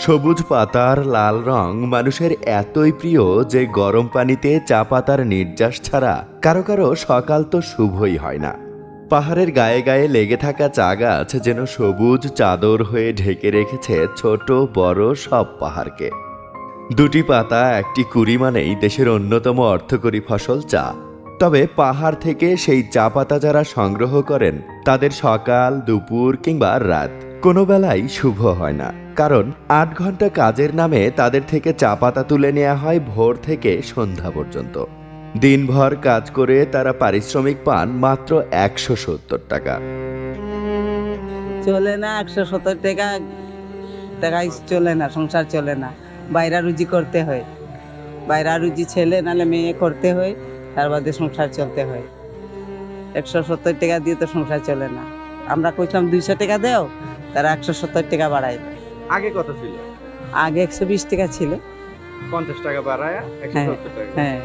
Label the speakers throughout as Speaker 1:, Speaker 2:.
Speaker 1: সবুজ পাতার লাল রং মানুষের এতই প্রিয় যে গরম পানিতে চা পাতার নির্যাস ছাড়া কারও কারও সকাল তো শুভই হয় না। পাহাড়ের গায়ে গায়ে লেগে থাকা চা গাছ যেন সবুজ চাদর হয়ে ঢেকে রেখেছে ছোট বড় সব পাহাড়কে। দুটি পাতা, একটি কুড়ি মানেই দেশের অন্যতম অর্থকরী ফসল চা। তবে পাহাড় থেকে সেই চা পাতা যারা সংগ্রহ করেন, তাদের সকাল, দুপুর কিংবা রাত কোনো বেলাই শুভ হয় না। কারণ আট ঘণ্টা কাজের নামে তাদের থেকে চা পাতা তুলে নেওয়া হয় ভোর থেকে সন্ধ্যা পর্যন্ত। দিনভর কাজ করে তারা পারিশ্রমিক পান মাত্র একশো সত্তর টাকা।
Speaker 2: চলে না, একশো সত্তর টাকা টাকায় চলে না, সংসার চলে না। বাইরা রুজি করতে হয়। বাইরা রুজি ছেলে, নাহলে মেয়ে করতে হয়, তার বাদে সংসার চলতে হয়। একশো সত্তর টাকা দিয়ে তো সংসার চলে না। আমরা কইলাম দুইশো টাকা দেও, তারা একশো সত্তর টাকা বাড়াই দেয়।
Speaker 3: আগে কত ছিল?
Speaker 2: আগে একশো বিশ টাকা ছিল।
Speaker 3: পঞ্চাশ টাকা বাড়ায় একশো
Speaker 2: হ্যাঁ।
Speaker 3: সত্তর টাকা।
Speaker 2: হ্যাঁ।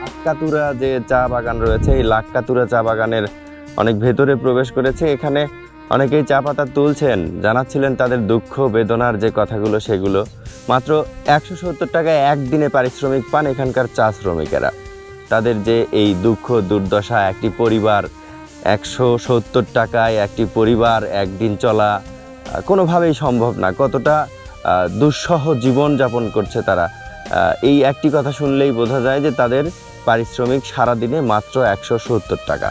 Speaker 3: লাক্কাতুরা যে চা বাগান রয়েছে এই লাক্কাতুরা চা বাগানের অনেক ভেতরে প্রবেশ করেছে। এখানে অনেকেই চা পাতা তুলছেন জানাচ্ছিলেন তাদের দুঃখ বেদনার যে কথাগুলো সেগুলো। মাত্র একশো সত্তর টাকায় একদিনে পারিশ্রমিক পান এখানকার চা শ্রমিকেরা। তাদের যে এই দুঃখ দুর্দশা একটি পরিবার একশো সত্তর টাকায় একটি পরিবার একদিন চলা কোনোভাবেই সম্ভব না। কতটা দুঃসহ জীবন যাপন করছে তারা। এই একটি কথা শুনলেই বোঝা যায় যে তাদের পারিশ্রমিক সারাদিনে মাত্র একশো সত্তর টাকা।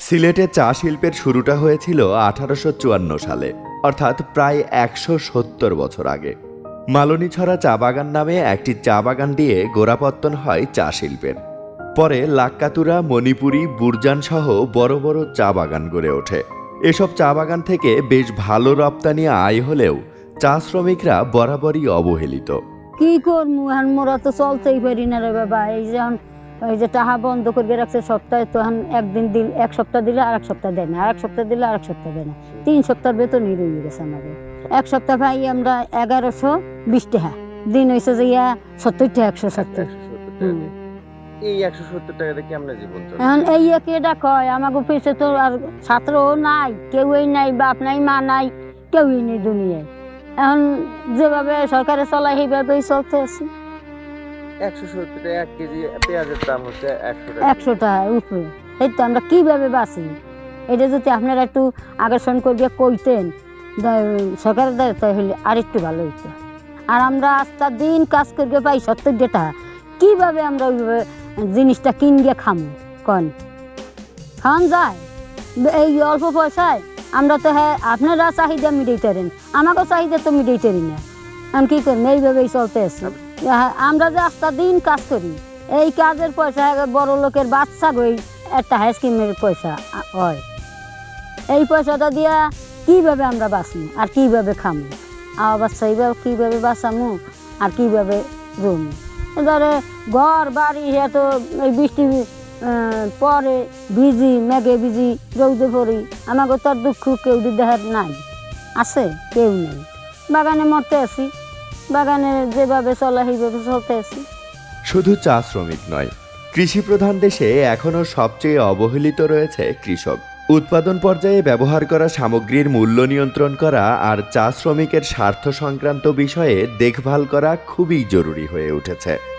Speaker 1: সিলেটে চা শিল্পের শুরুটা হয়েছিল আঠারোশো চুয়ান্ন সালে, অর্থাৎ প্রায় একশো সত্তর বছর আগে। মালনীছড়া চা বাগান নামে একটি চা বাগান দিয়ে গোড়াপত্তন হয় চা শিল্পের। পরে লাক্কাতুরা মণিপুরি বুরজান সহ বড় বড় চা বাগান গড়ে ওঠে। এসব চা বাগান থেকে বেশ ভালো রপ্তানি আয় হলেও চা শ্রমিকরা বরাবরই অবহেলিত।
Speaker 4: কি করমু? এখন মোরা তো চলতেই পারি না রে বাবা। এই যে এই যে টাহা বন্ধ করে রাখছে সপ্তাহে তো এখন একদিন দিল এক সপ্তাহ দিলে আর এক সপ্তাহ দেয় না। আর এক সপ্তাহ দিলে আর এক সপ্তাহ দেয় না। তিন সপ্তাহ বেতনই রয়ে গেছে আমাদের। এক সপ্তাহ ভাই আমরা এগারোশো বিশ টাকা দিন হয়েছে যে ইয়া সত্তর টাকা একশো সত্তর। হুম।
Speaker 3: এই একশো সত্তর টাকাতে কেমন জীবন চলে?
Speaker 4: এখন এই কেটা কয় আমাকে পিছে তো আর ছাত্রও নাই কেউই নাই বাপ নাই মা নাই কেউই নেই দুনিয়ায়। এখন যেভাবে সরকারে চলায় সেইভাবেই চলতে আছি।
Speaker 3: একশো সত্তর টাকা এক কেজি পেঁয়াজের দাম হচ্ছে একশো
Speaker 4: একশো টাকার উপরে। এই তো আমরা কীভাবে বাঁচি? এটা যদি আপনারা একটু আকর্ষণ করিয়া কইতেন সরকারের দ্বারা তাহলে আর একটু ভালো হইতো। আর আমরা আস্তা দিন কাজ করবে পাই সত্তর টাকা। কীভাবে আমরা ওইভাবে জিনিসটা কিনগে খামো কন। খাওয়ান যায়। এই অল্প পয়সায় আমরা তো হ্যাঁ আপনারা চাহিদা মিটাইতে পারেন আমাকেও চাহিদা তো মিটাইতে পারি না। আমি কী করি এইভাবেই চলতে আছি। হ্যাঁ, আমরা যে আস্তা দিন কাজ করি এই কাজের পয়সা বড় লোকের বাচ্চা গই একটা হাই স্কিমের পয়সা হয়। এই পয়সাটা দিয়া কীভাবে আমরা বাঁচবো আর কীভাবে খামু? আমার বাচ্চা এইভাবে কীভাবে বাঁচামো আর কীভাবে রুমো? ধরে ঘর, বাড়ি এত এই বৃষ্টি পরে ভিজি, মেঘে ভিজি, রৌদে পড়ি আমাকে তো দুঃখ কেউ দেখার নাই। আছে, কেউ নেই। বাগানে মরতে আছি, বাগানে যেভাবে চলা, সেইভাবে চলতে আছি।
Speaker 1: শুধু চা শ্রমিক নয় কৃষি প্রধান দেশে এখনও সবচেয়ে অবহেলিত রয়েছে কৃষক। উৎপাদন পর্যায়ে ব্যবহার করা সামগ্রীর মূল্য নিয়ন্ত্রণ করা আর চা শ্রমিকের স্বার্থ সংক্রান্ত বিষয়ে দেখভাল করা খুবই জরুরি হয়ে উঠেছে।